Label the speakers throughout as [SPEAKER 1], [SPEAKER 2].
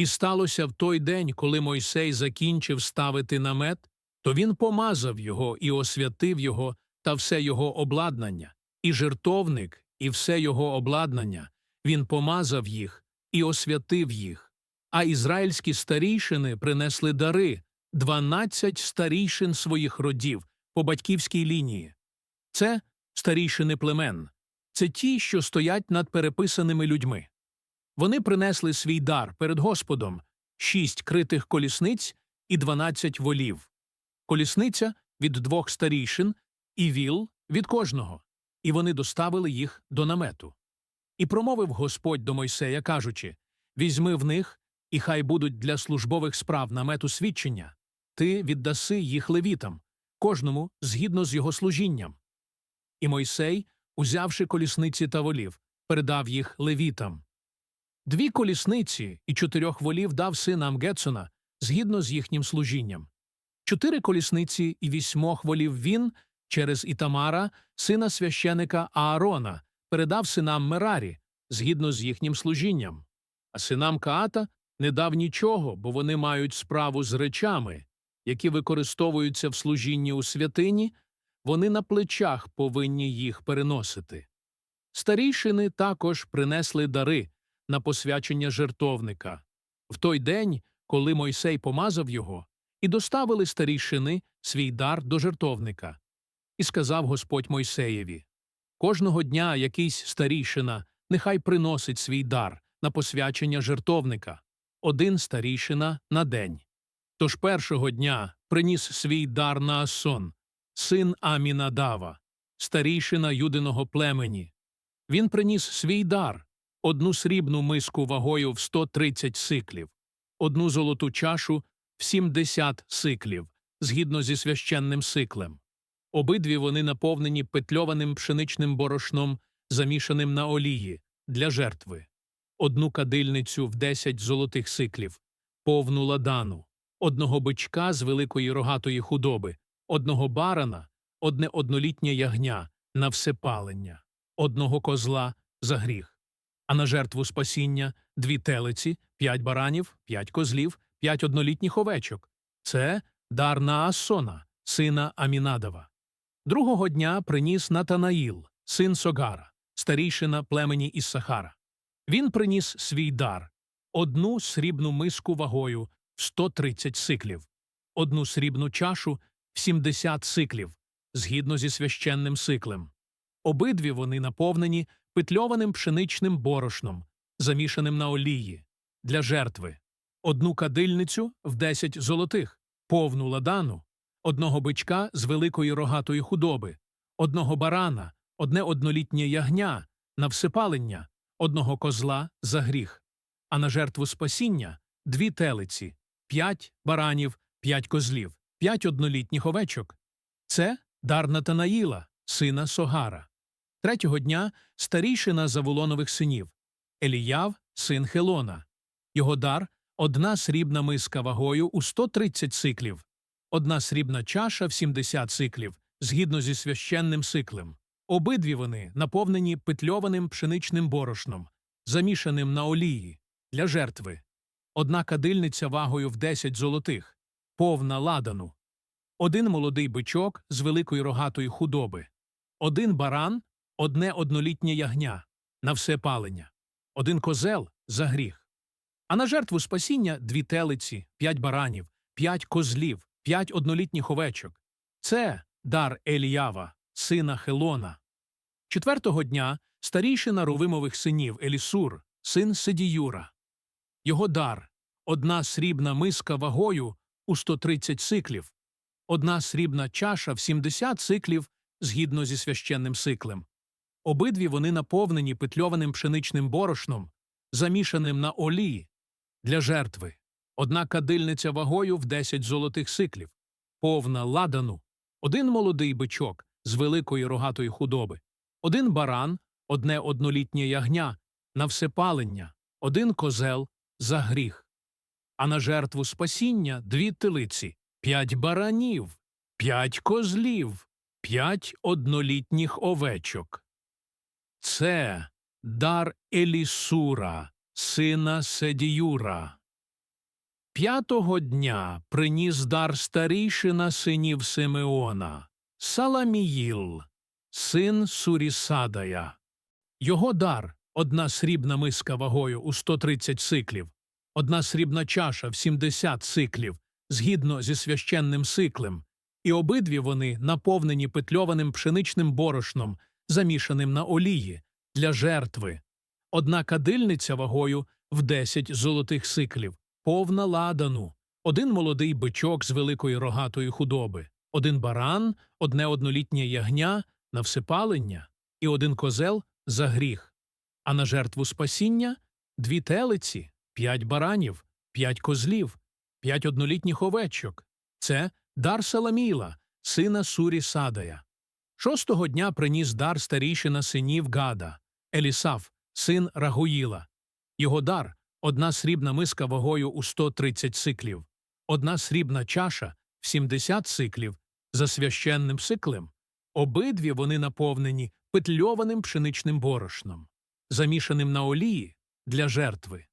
[SPEAKER 1] І сталося в той день, коли Мойсей закінчив ставити намет, то він помазав його і освятив його та все його обладнання, і жертовник, і все його обладнання. Він помазав їх і освятив їх. А ізраїльські старійшини принесли дари дванадцять старійшин своїх родів по батьківській лінії. Це старійшини племен, це ті, що стоять над переписаними людьми. Вони принесли свій дар перед Господом шість критих колісниць і дванадцять волів. Колісниця від двох старійшин і віл від кожного, і вони доставили їх до намету. І промовив Господь до Мойсея, кажучи Візьми в них, і хай будуть для службових справ намету свідчення. Ти віддаси їх левітам, кожному згідно з його служінням. І Мойсей, узявши колісниці та волів, передав їх левітам. Дві колісниці і чотирьох волів дав синам Гетсона згідно з їхнім служінням. Чотири колісниці і вісьмох волів він через Ітамара, сина священика Аарона, передав синам Мерарі згідно з їхнім служінням. А синам Каата не дав нічого, бо вони мають справу з речами, які використовуються в служінні у святині, вони на плечах повинні їх переносити. Старійшини також принесли дари на посвячення жертовника. В той день, коли Мойсей помазав його, і доставили старійшини свій дар до жертовника. І сказав Господь Мойсеєві Кожного дня якийсь старійшина нехай приносить свій дар на посвячення жертовника, один старійшина на день. Тож першого дня приніс свій дар на Асон, син Амінадава, старійшина юдиного племені. Він приніс свій дар одну срібну миску вагою в 130 сиклів, одну золоту чашу в 70 сиклів, згідно зі священним сиклем. Обидві вони наповнені петльованим пшеничним борошном, замішаним на олії, для жертви, одну кадильницю в 10 золотих сиклів, повну ладану, одного бичка з великої рогатої худоби, одного барана, одне однолітнє ягня на всепалення, одного козла за гріх а на жертву спасіння дві телиці, п'ять баранів, п'ять козлів, п'ять однолітніх овечок. Це дар Наасона, сина Амінадова. Другого дня приніс Натанаїл, син Согара, старійшина племені Іссахара. Він приніс свій дар одну срібну миску вагою в 130 сиклів, одну срібну чашу в 70 сиклів, згідно зі священним сиклем. Обидві вони наповнені петльованим пшеничним борошном, замішаним на олії, для жертви, одну кадильницю в 10 золотих, повну ладану, одного бичка з великої рогатої худоби, одного барана, одне однолітнє ягня на всипалення, одного козла за гріх, а на жертву спасіння дві телиці, п'ять баранів, п'ять козлів, п'ять однолітніх овечок. Це дар Натанаїла, сина Согара. Третього дня старійшина Завулонових синів Еліяв, син Хелона. Його дар одна срібна миска вагою у 130 сиклів, одна срібна чаша в 70 сиклів, згідно зі священним сиклем. Обидві вони наповнені петльованим пшеничним борошном, замішаним на олії, для жертви, одна кадильниця вагою в 10 золотих, повна ладану, один молодий бичок з великої рогатої худоби, один баран одне однолітнє ягня на все палення, один козел за гріх. А на жертву спасіння дві телиці, п'ять баранів, п'ять козлів, п'ять однолітніх овечок. Це дар Еліява, сина Хелона. Четвертого дня старійшина Рувимових синів Елісур, син Седіюра. Його дар одна срібна миска вагою у 130 сиклів, одна срібна чаша в 70 сиклів згідно зі священним сиклем. Обидві вони наповнені петльованим пшеничним борошном, замішаним на олії для жертви, одна кадильниця вагою в 10 золотих сиклів, повна ладану, один молодий бичок з великої рогатої худоби, один баран, одне однолітнє ягня на всепалення, один козел за гріх, а на жертву спасіння дві телиці, п'ять баранів, п'ять козлів, п'ять однолітніх овечок. Це дар Елісура, сина Седіюра. П'ятого дня приніс дар старійшина синів Симеона, Саламіїл, син Сурісадая. Його дар одна срібна миска вагою у 130 сиклів, одна срібна чаша в 70 сиклів, згідно зі священним сиклем, і обидві вони наповнені петльованим пшеничним борошном, замішаним на олії, для жертви. Одна кадильниця вагою в 10 золотих сиклів, повна ладану, один молодий бичок з великої рогатої худоби, один баран, одне однолітнє ягня на всипалення і один козел за гріх. А на жертву спасіння дві телиці, п'ять баранів, п'ять козлів, п'ять однолітніх овечок. Це дар Саламіла, сина Сурі Садая. Шостого дня приніс дар старійшина синів Гада, Елісав, син Рагуїла. Його дар одна срібна миска вагою у 130 сиклів, одна срібна чаша в 70 сиклів за священним сиклем. Обидві вони наповнені петльованим пшеничним борошном, замішаним на олії для жертви.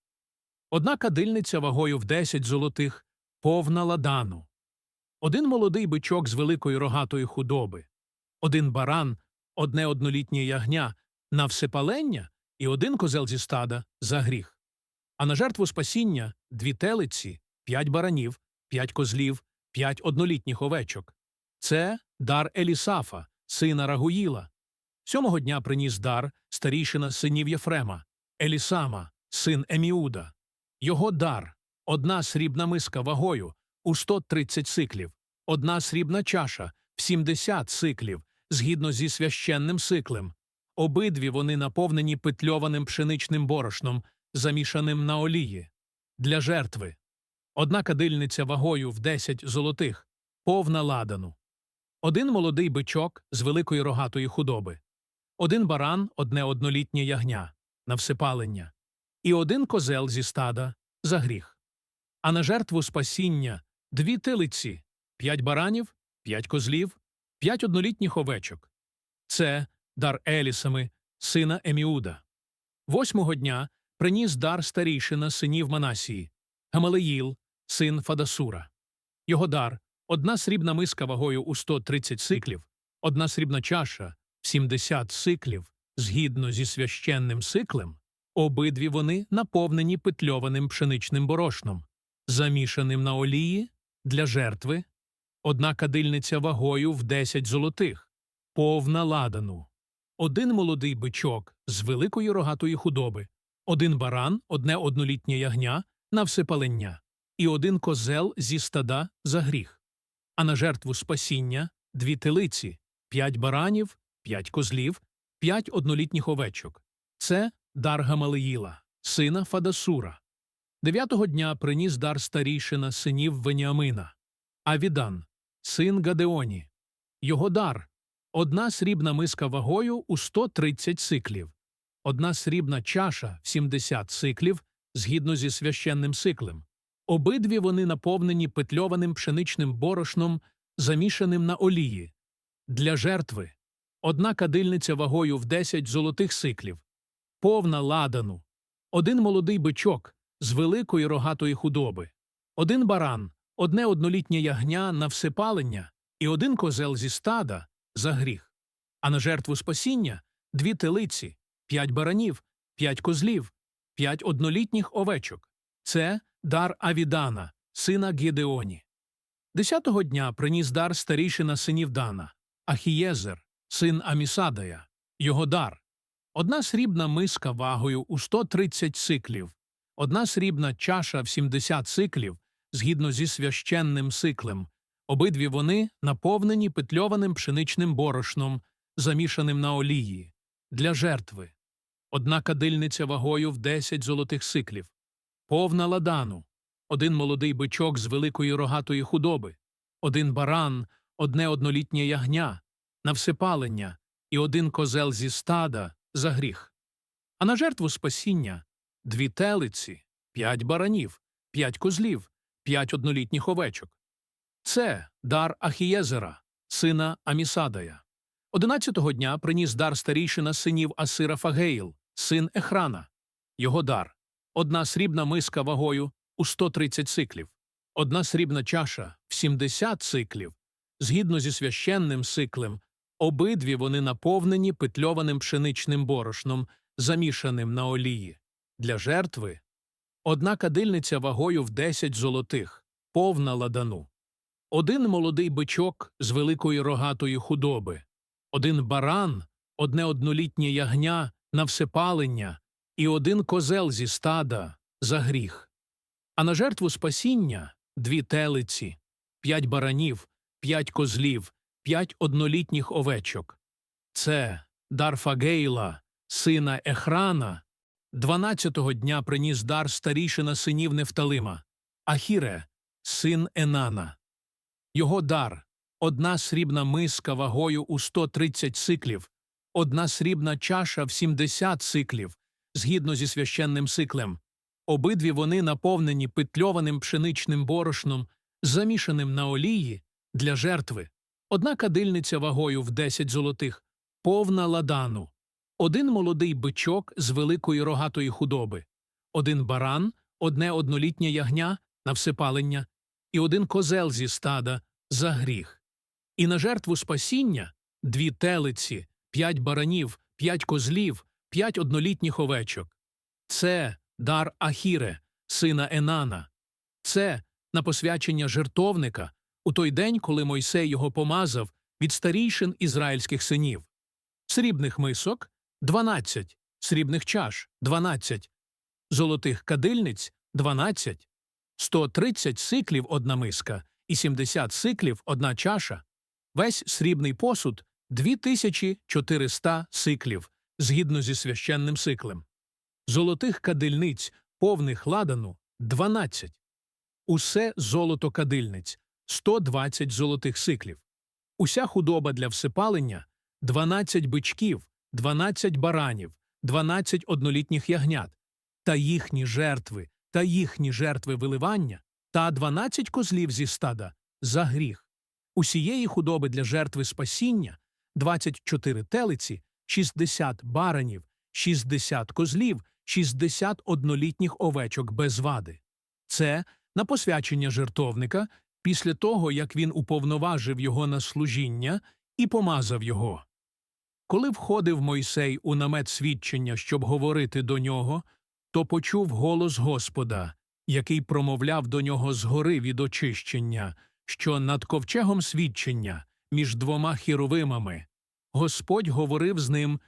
[SPEAKER 1] Одна кадильниця вагою в 10 золотих, повна ладану, один молодий бичок з великої рогатої худоби, один баран, одне однолітнє ягня на всепалення і один козел зі стада за гріх. А на жертву спасіння дві телиці, п'ять баранів, п'ять козлів, п'ять однолітніх овечок. Це дар Елісафа, сина Рагуїла. Сьомого дня приніс дар старійшина синів Єфрема, Елісама, син Еміуда. Його дар одна срібна миска вагою у 130 сиклів, одна срібна чаша в 70 сиклів, згідно зі священним сиклем. Обидві вони наповнені петльованим пшеничним борошном, замішаним на олії, для жертви. Одна кадильниця вагою в 10 золотих, повна ладану. Один молодий бичок з великої рогатої худоби, один баран, одне однолітнє ягня на всипалення, і один козел зі стада за гріх. А на жертву спасіння дві тилиці, п'ять баранів, п'ять козлів, п'ять однолітніх овечок. Це дар Елісами, сина Еміуда. Восьмого дня приніс дар старійшина синів Манасії, Гамалеїл, син Фадасура. Його дар одна срібна миска вагою у 130 сиклів, одна срібна чаша в 70 сиклів, згідно зі священним сиклем, обидві вони наповнені петльованим пшеничним борошном, замішаним на олії для жертви, одна кадильниця вагою в 10 золотих, повна ладану, один молодий бичок з великої рогатої худоби, один баран, одне однолітнє ягня на всепалення, і один козел зі стада за гріх. А на жертву спасіння дві телиці, п'ять баранів, п'ять козлів, п'ять однолітніх овечок. Це дар Гамалеїла, сина Фадасура. Дев'ятого дня приніс дар старійшина синів Веніамина, Авідан, син Гадеоні. Його дар. Одна срібна миска вагою у 130 сиклів, одна срібна чаша в 70 сиклів, згідно зі священним сиклем. Обидві вони наповнені петльованим пшеничним борошном, замішаним на олії. Для жертви. Одна кадильниця вагою в 10 золотих сиклів, повна ладану, один молодий бичок з великої рогатої худоби, один баран, одне однолітнє ягня на всипалення і один козел зі стада за гріх. А на жертву спасіння дві телиці, п'ять баранів, п'ять козлів, п'ять однолітніх овечок. Це дар Авідана, сина Гідеоні. Десятого дня приніс дар старішина синів Дана, Ахієзер, син Амісадая, його дар. Одна срібна миска вагою у 130 сиклів, одна срібна чаша в 70 сиклів, згідно зі священним сиклем. Обидві вони наповнені петльованим пшеничним борошном, замішаним на олії, для жертви. Одна кадильниця вагою в 10 золотих сиклів, повна ладану, один молодий бичок з великої рогатої худоби, один баран, одне однолітнє ягня, на всипалення і один козел зі стада за гріх. А на жертву спасіння дві телиці, п'ять баранів, п'ять козлів, п'ять однолітніх овечок. Це дар Ахієзера, сина Амісадая. Одинадцятого дня приніс дар старійшина синів Асира Фагеїл, син Ехрана. Його дар одна срібна миска вагою у 130 сиклів, одна срібна чаша в 70 циклів, згідно зі священним сиклем, обидві вони наповнені петльованим пшеничним борошном, замішаним на олії. Для жертви одна кадильниця вагою в 10 золотих, повна ладану, один молодий бичок з великої рогатої худоби, один баран, одне однолітнє ягня на всепалення і один козел зі стада за гріх. А на жертву спасіння дві телиці, п'ять баранів, п'ять козлів, п'ять однолітніх овечок. Це дар Фагейла, сина Ехрана, дванадцятого дня приніс дар старішина синів Нефталима, Ахіре, син Енана. Його дар одна срібна миска вагою у 130 сиклів, одна срібна чаша в 70 сиклів, згідно зі священним сиклем. Обидві вони наповнені петльованим пшеничним борошном, замішаним на олії для жертви. Одна кадильниця вагою в 10 золотих, повна ладану, один молодий бичок з великої рогатої худоби, один баран, одне однолітнє ягня на всепалення і один козел зі стада за гріх. І на жертву спасіння дві телиці, п'ять баранів, п'ять козлів, п'ять однолітніх овечок. Це дар Ахіре, сина Енана. Це на посвячення жертовника у той день, коли Мойсей його помазав від старійшин ізраїльських синів. Срібних мисок 12, срібних чаш 12, золотих кадильниць 12, 130 сиклів одна миска і 70 сиклів одна чаша. Весь срібний посуд 2400 сиклів, згідно зі священним сиклем. Золотих кадильниць, повних ладану 12. Усе золото кадильниць 120 золотих сиклів. Уся худоба для всипалення 12 бичків, 12 баранів, 12 однолітніх ягнят, та їхні жертви, та їхні жертви виливання, та 12 козлів зі стада за гріх. Усієї худоби для жертви спасіння 24 телиці, 60 баранів, 60 козлів, 60 однолітніх овечок без вади. Це на посвячення жертовника після того, як він уповноважив його на служіння і помазав його. Коли входив Мойсей у намет свідчення, щоб говорити до нього, то почув голос Господа, який промовляв до нього згори від очищення, що над ковчегом свідчення між двома хіровимами. Господь говорив з ним